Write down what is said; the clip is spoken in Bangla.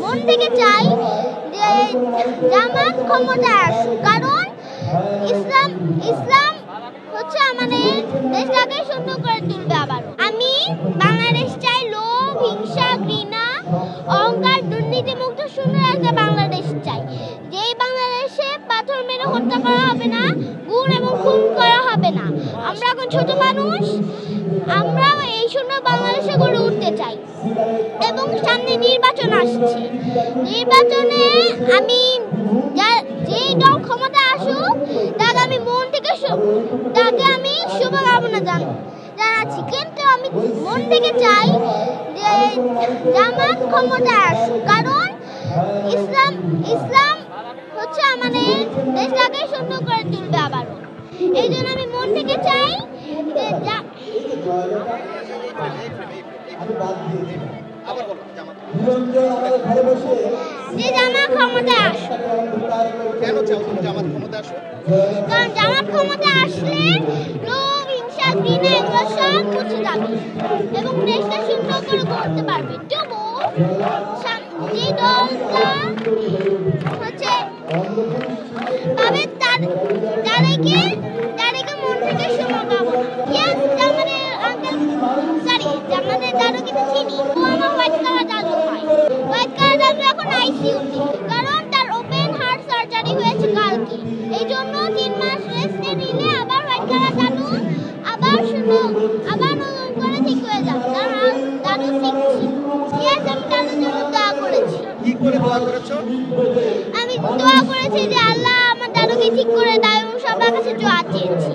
মন থেকে চাই যে জামাত ক্ষমতায় আসুক। কারণ ইসলাম ইসলাম হচ্ছে আমাদের দেশটাকে সুন্দর করে তুলবে আবার আমি বাংলাদেশ চাই লোভ, হিংসা, ঘৃণা, অহংকার দুর্নীতি মুক্ত সুন্দর একটা বাংলাদেশ চাই। যেই বাংলাদেশে পাথর মেরে হত্যা করা হবে না গুণ এবং খুন করা হবে না। আমরা এখন ছোট মানুষ আমরা এই সুন্দর বাংলাদেশে গড়ে উঠতে চাই। এবং সামনে নির্বাচন আসছে। নির্বাচনে আমি যেই দল ক্ষমতা আসুক, তাকে আমি মন থেকে তাকে আমি শুভকামনা জান, জানাচ্ছি। কিন্তু আমি মন থেকে চাই যে জামাত ক্ষমতা আসুক। কারণ ইসলাম ইসলাম হচ্ছে আমাদের দেশটাকে সুন্দর করে তুলবে আবারও। এই জন্য আমি মন থেকে চাই যে আবার বলো জামাত। যে জামাত ক্ষমতা আসুক। কেন চাও তুমি জামাত ক্ষমতা আসো? কারণ জামাত ক্ষমতা আসলে লোভ হিংসা ঘৃণা এগুলো সব মুছে যাবে। এবং দেশটা সুন্দর করে করতে পারবে। তবু সাম- দলটা হচ্ছে পাবে তার তাদেরকে তাদেরকে মন থেকে শুভকামনা ইয়েস আমাদের আঙ্কেল সরি আমাদের দাদুকে চিনি। আইসিইউতে কারণ তার ওপেন হার্ট সার্জারি হয়েছে কালকে। এই জন্য তিন মাস রেস্টে নিলে আবার হোয়াইট কালার দাদু আবার শুনো আবার নতুন করে ঠিক হয়ে যাবে। দাদু ঠিক ছিল ইয়েস আমি দাদুর জন্য দোয়া করেছি। কি করে দোয়া করেছ? আমি দোয়া করেছি যে আল্লাহ আমার দাদুকে ঠিক করে দাও এবং সবার কাছে দোয়া চেয়েছি।